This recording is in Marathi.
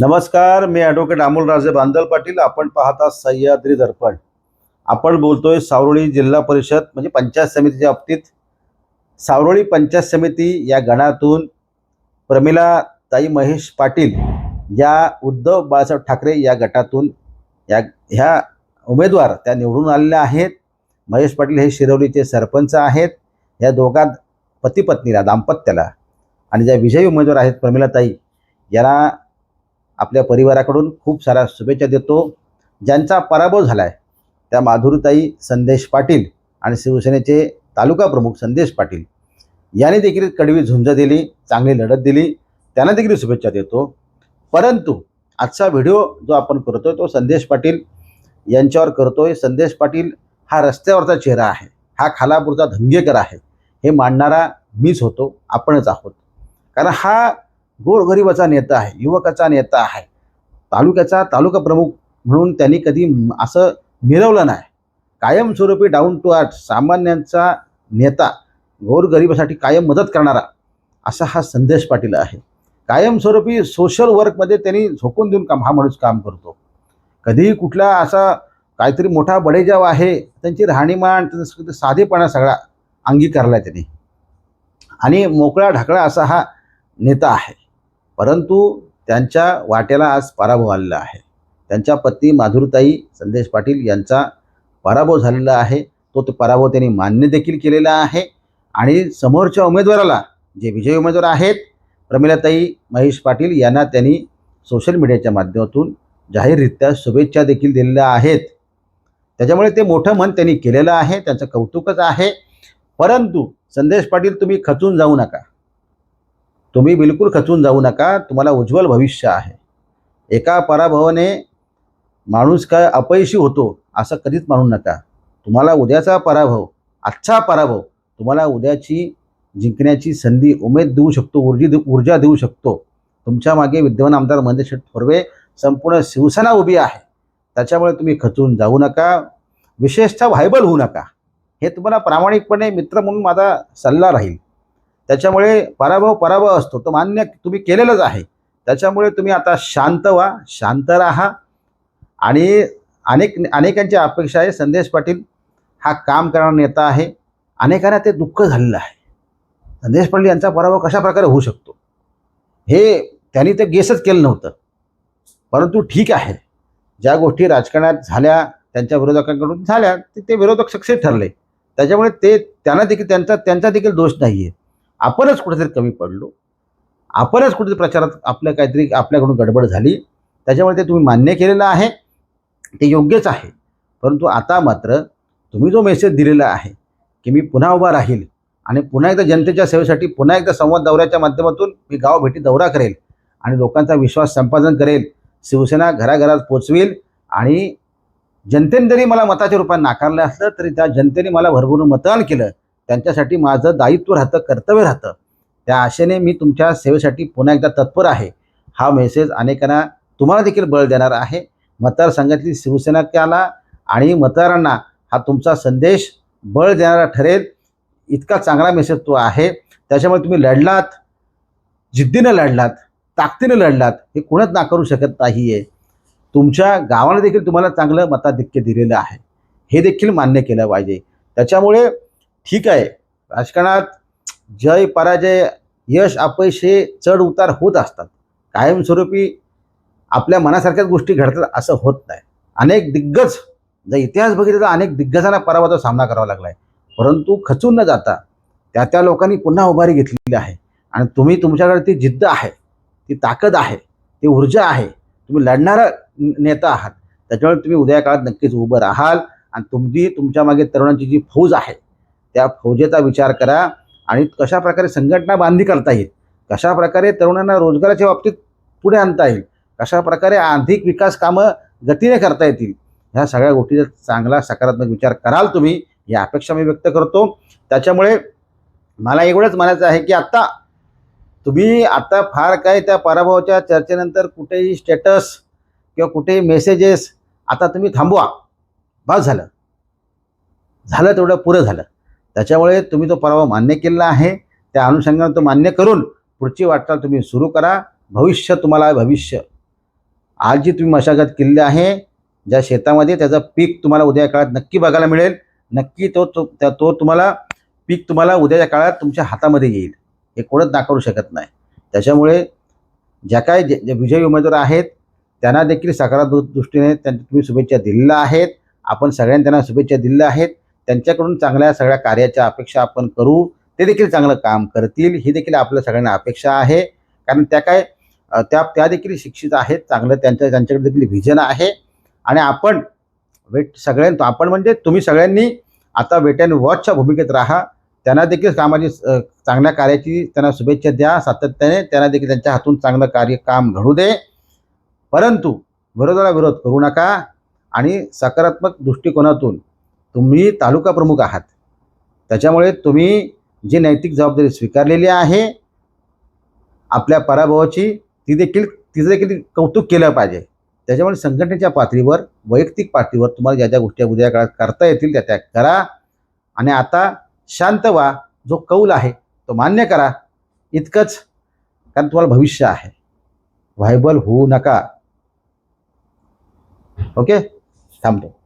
नमस्कार मी ॲडव्होकेट अमोल राजे बांदल पाटील. आपण पाहता सह्याद्री दर्पण. आपण बोलतोय सावरोळी जिल्हा परिषद म्हणजे पंचायत समितीच्या बाबतीत. सावरोळी पंचायत समिती या गणातून प्रमिला ताई महेश पाटील या उद्धव बाळासाहेब ठाकरे या गटातून या ह्या उमेदवार त्या निवडून आलेल्या आहेत. महेश पाटील हे शिरवलीचे सरपंच आहेत. या दोघां पती पत्नीला दाम्पत्याला आणि ज्या विजयी उमेदवार आहेत प्रमिलाताई यांना आपल्या परिवाराकडून खूप साऱ्या शुभेच्छा देतो. ज्यांचा पराभव झाला आहे त्या माधुरीताई संदेश पाटील आणि शिवसेनेचे तालुका प्रमुख संदेश पाटील यांनी देखील कडवी झुंज दिली चांगली लढत दिली. त्यांना देखील शुभेच्छा देतो. परंतु आजचा व्हिडिओ जो आपण करतो तो संदेश पाटील यांच्यावर करतोय. संदेश पाटील हा रस्त्यावरचा चेहरा आहे. हा खालापूरचा धंगेकर आहे. हे मांडणारा मीच होतो. आपणच आहोत. कारण हा गोरगरिबाचा नेता आहे युवकाचा नेता आहे. तालुक्याचा तालुका प्रमुख म्हणून त्यांनी कधी असं मिरवलं नाही. कायमस्वरूपी डाऊन टू अर्थ सामान्यांचा नेता गोरगरिबासाठी कायम मदत करणारा असा हा संदेश पाटील आहे. कायमस्वरूपी सोशल वर्कमध्ये त्यांनी झोकून देऊन काम हा माणूस काम करतो. कधीही कुठला असा काहीतरी मोठा बडेजाव आहे त्यांची राहणीमान त्यांचा साधेपणा सगळा अंगीकारला त्यांनी. आणि मोकळा ढाकळा असा हा नेता आहे. परंतु त्यांच्या वाट्याला आज पराभव आलेला आहे. त्यांच्या पत्नी माधुरताई संदेश पाटील यांचा पराभव झालेला आहे. तो तो पराभव त्यांनी मान्य देखील केलेला आहे. आणि समोरच्या उमेदवाराला जे विजयी उमेदवार आहेत प्रमिलाताई महेश पाटील यांना त्यांनी सोशल मीडियाच्या माध्यमातून जाहीररित्या शुभेच्छा देखील दिलेल्या आहेत. त्याच्यामुळे ते मोठं मन त्यांनी केलेलं आहे. त्यांचं कौतुकच आहे. परंतु संदेश पाटील तुम्ही खचून जाऊ नका. तुम्ही बिलकुल खचून जाऊ नका तुम्हाला उज्ज्वल भविष्य आहे. एका पराभवाने माणूस काय अपयशी होतो असं कधीच मानू नका. तुम्हाला उद्याचा पराभव आजचा पराभव तुम्हाला उद्याची जिंकण्याची संधी उमेद देऊ शकतो ऊर्जी ऊर्जा देऊ शकतो. तुमच्या मागे विद्यमान आमदार महेश थोरवे संपूर्ण शिवसेना उभी आहे. त्याच्यामुळे तुम्ही खचून जाऊ नका. विशेषतः व्हायबल होऊ नका. हे तुम्हाला प्रामाणिकपणे मित्र म्हणून माझा सल्ला राहील. त्याच्यामुळे पराभव पराभव असतो. तो मान्य तुम्ही केलेलंच आहे. त्याच्यामुळे तुम्ही आता शांत व्हा शांत राहा. आणि अनेक अनेकांची अपेक्षा आहे. संदेश पाटील हा काम करणारा नेता आहे. अनेकांना ते दुःख झालेलं आहे. संदेश पाटील यांचा पराभव कशा प्रकारे होऊ शकतो? हे त्यांनी ते गेसच केलं नव्हतं. परंतु ठीक आहे. ज्या गोष्टी राजकारणात झाल्या त्यांच्या विरोधकांकडून झाल्या ते ते विरोधक सक्सेस ठरले. त्याच्यामुळे ते त्यांना देखील त्यांचा त्यांचा देखील दोष नाही आहे आपणच कुठेतरी कमी पडलो. आपणच कुठेतरी प्रचारात आपल्या काहीतरी आपल्याकडून गडबड झाली. त्याच्यामुळे ते तुम्ही मान्य केलेलं आहे. ते योग्यच आहे. परंतु आता मात्र तुम्ही जो मेसेज दिलेला आहे की मी पुन्हा उभा राहील आणि पुन्हा एकदा जनतेच्या सेवेसाठी पुन्हा एकदा संवाद दौऱ्याच्या माध्यमातून मी गाव भेटी दौरा करेल आणि लोकांचा विश्वास संपादन करेल शिवसेना घराघरात पोचवेल आणि जनतेने जरी मला मताच्या रूपात नाकारलं असलं तरी त्या जनतेने मला भरभरून मतदान केलं त्यांच्यासाठी माझं दायित्व राहतं कर्तव्य राहतं. त्या आशेने मी तुमच्या सेवेसाठी पुन्हा एकदा तत्पर आहे. हा मेसेज अनेकांना तुम्हाला देखील बळ देणार आहे. मतदारसंघातली शिवसेना त्याला आणि मतदारांना हा तुमचा संदेश बळ देणारा ठरेल. इतका चांगला मेसेज तो आहे. त्याच्यामुळे तुम्ही लढलात जिद्दीनं लढलात ताकदीनं लढलात हे कोणच नाकारू शकत नाही आहे तुमच्या गावाने देखील तुम्हाला चांगलं मताधिक्य दिलेलं आहे. हे देखील मान्य केलं पाहिजे. त्याच्यामुळे ठीक आहे राजकारणात जय पराजय यश अपयश हे चढ उतार होत असतात. कायमस्वरूपी आपल्या मनासारख्याच गोष्टी घडतात असं होत नाही. अनेक दिग्गज जर इतिहास बघितला तर अनेक दिग्गजांना पराभवाचा सामना करावा लागला आहे परंतु खचून न जाता त्या त्या लोकांनी पुन्हा उभारी घेतलेली आहे. आणि तुम्ही तुमच्याकडे ती जिद्द आहे ती ताकद आहे ती ऊर्जा आहे. तुम्ही लढणारा नेता आहात. त्याच्यामुळे तुम्ही उद्या काळात नक्कीच उभं राहाल. आणि तुमची तुमच्या मागे तरुणांची जी फौज आहे त्या फौजेचा विचार करा आणि कशा प्रकारे संघटना बांधी करता येईल कशा प्रकारे तरुणांना रोजगाराच्या बाबतीत पुढे आणता येईल कशा प्रकारे आर्थिक विकास कामं गतीने करता येतील ह्या सगळ्या गोष्टीचा चांगला सकारात्मक विचार कराल तुम्ही या अपेक्षा मी व्यक्त करतो. त्याच्यामुळे मला एवढंच म्हणायचं आहे की आत्ता तुम्ही आता फार काय त्या पराभवाच्या चर्चेनंतर कुठेही स्टेटस किंवा कुठेही मेसेजेस आता तुम्ही थांबवा. बस झालं. झालं तेवढं पुरं झालं. त्याच्यामुळे तुम्ही तो पराभव मान्य केलेला आहे. त्या अनुषंगाने तो मान्य करून पुढची वाटचाल तुम्ही सुरू करा. भविष्य तुम्हाला भविष्य. आज जी तुम्ही मशागत केलेली आहे ज्या शेतामध्ये त्याचं पीक तुम्हाला उद्या काळात नक्की बघायला मिळेल. नक्की तो तो त्या- तो तुम्हाला पीक तुम्हाला उद्याच्या काळात तुमच्या हातामध्ये येईल. हे कोणच नाकारू शकत नाही. त्याच्यामुळे ज्या काय जे जे विजयी उमेदवार आहेत त्यांना देखील सकारात्मक दृष्टीने त्यांना तुम्ही शुभेच्छा दिलेल्या आहेत. आपण सगळ्यांनी त्यांना शुभेच्छा दिलेल्या आहेत. त्यांच्याकडून चांगल्या सगळ्या कार्याच्या अपेक्षा आपण करू. ते देखील चांगलं काम करतील. ही देखील आपल्या सगळ्यांना अपेक्षा आहे. कारण त्या काय त्या त्या देखील शिक्षित आहेत. चांगलं त्यांच्या त्यांच्याकडे देखील व्हिजन आहे. आणि आपण वेट सगळ्यां आपण म्हणजे तुम्ही सगळ्यांनी आता वेट अँड वॉचच्या भूमिकेत राहा. त्यांना देखील कामाची चांगल्या कार्याची त्यांना शुभेच्छा द्या. सातत्याने त्यांना देखील त्यांच्या हातून चांगलं कार्य काम घडू दे. परंतु विरोधाला विरोध करू नका. आणि सकारात्मक दृष्टिकोनातून तुम्ही तालुका प्रमुख आहात. त्याच्यामुळे तुम्ही जी नैतिक जबाबदारी स्वीकारलेली आहे आपल्या पराभवाची ती देखील तिचं देखील कौतुक केलं पाहिजे. त्याच्यामुळे संघटनेच्या पातळीवर वैयक्तिक पातळीवर तुम्हाला ज्या ज्या गोष्टी उद्या काळात करता येतील त्या त्या करा. आणि आता शांत व्हा. जो कौल आहे तो मान्य करा. इतकंच कारण तुम्हाला भविष्य आहे. व्हायबल होऊ नका. ओके? थांबतो.